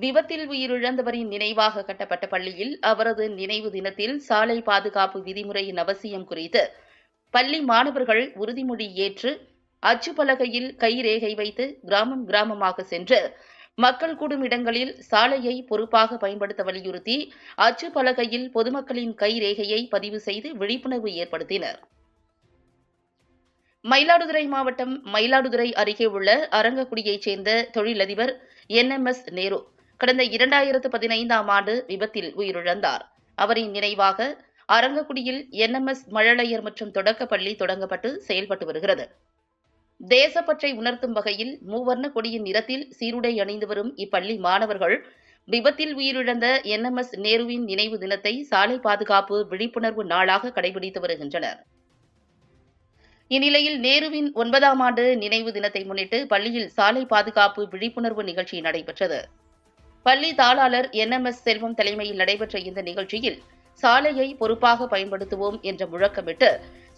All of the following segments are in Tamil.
விபத்தில் உயிரிழந்தவரின் நினைவாக கட்டப்பட்ட பள்ளியில் அவரது நினைவு தினத்தில் சாலை பாதுகாப்பு விதிமுறையின் அவசியம் குறித்து பள்ளி மாணவர்கள் உறுதிமொழி ஏற்று அச்சுப்பலகையில் கைரேகை வைத்து கிராமம் கிராமமாக சென்று மக்கள் கூடும் இடங்களில் சாலையை பொறுப்பாக பயன்படுத்த வலியுறுத்தி அச்சு பலகையில் பொதுமக்களின் கைரேகையை பதிவு செய்து விழிப்புணர்வு ஏற்படுத்தினர். மயிலாடுதுறை மாவட்டம் மயிலாடுதுறை அருகே உள்ள அரங்கக்குடியைச் சேர்ந்த தொழிலதிபர் என் எம் எஸ் நேரு கடந்த இரண்டாயிரத்து பதினைந்தாம் ஆண்டு விபத்தில் உயிரிழந்தார். அவரின் நினைவாக அரங்கக்குடியில் என்எம்எஸ் மழலையர் மற்றும் தொடக்கப்பள்ளி தொடங்கப்பட்டு செயல்பட்டு வருகிறது. தேசப்பற்றை உணர்த்தும் வகையில் மூவர்ண கொடியின் நிறத்தில் சீருடை அணிந்து வரும் இப்பள்ளி மாணவர்கள் விபத்தில் உயிரிழந்த என்எம்எஸ் நேருவின் நினைவு தினத்தை சாலை பாதுகாப்பு விழிப்புணர்வு நாளாக கடைபிடித்து வருகின்றனர். இந்நிலையில் நேருவின் ஒன்பதாம் ஆண்டு நினைவு தினத்தை முன்னிட்டு பள்ளியில் சாலை பாதுகாப்பு விழிப்புணர்வு நிகழ்ச்சி நடைபெற்றது. பள்ளி தாளாளர் எஸ் செல்வம் தலைமையில் நடைபெற்ற இந்த நிகழ்ச்சியில் சாலையை பொறுப்பாக பயன்படுத்துவோம் என்ற முழக்கமிட்டு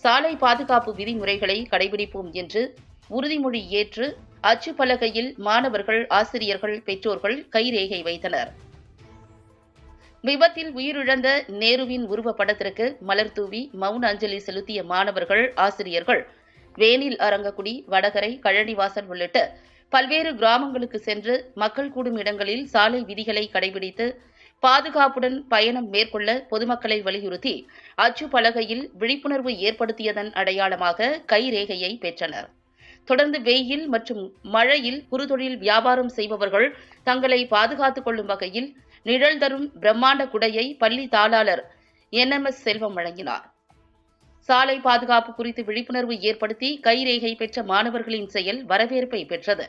சாலை பாதுகாப்பு விதிமுறைகளை கடைபிடிப்போம் என்று உறுதிமொழி ஏற்று அச்சு பலகையில் மாணவர்கள் ஆசிரியர்கள் பெற்றோர்கள் கைரேகை வைத்தனர். விபத்தில் உயிரிழந்த நேருவின் உருவப்படத்திற்கு மலர் தூவி மௌன அஞ்சலி செலுத்திய மாணவர்கள் ஆசிரியர்கள் வேனில் அரங்கக்குடி வடகரை கழனிவாசன் உள்ளிட்ட பல்வேறு கிராமங்களுக்கு சென்று மக்கள் கூடும் இடங்களில் சாலை விதிகளை கடைபிடித்து பாதுகாப்புடன் பயணம் மேற்கொள்ள பொதுமக்களை வலியுறுத்தி அச்சு பலகையில் விழிப்புணர்வு ஏற்படுத்தியதன் அடையாளமாக கைரேகையை பெற்றனர். தொடர்ந்து வெயில் மற்றும் மழையில் குறுதொழில் வியாபாரம் செய்பவர்கள் தங்களை பாதுகாத்துக் கொள்ளும் வகையில் நிழல் தரும் பிரம்மாண்ட குடையை பள்ளி தாளாளர் எஸ். செல்வம் வழங்கினார். சாலை பாதுகாப்பு குறித்து விழிப்புணர்வு ஏற்படுத்தி கைரேகை பெற்ற மாணவர்களின் செயல் வரவேற்பை பெற்றது.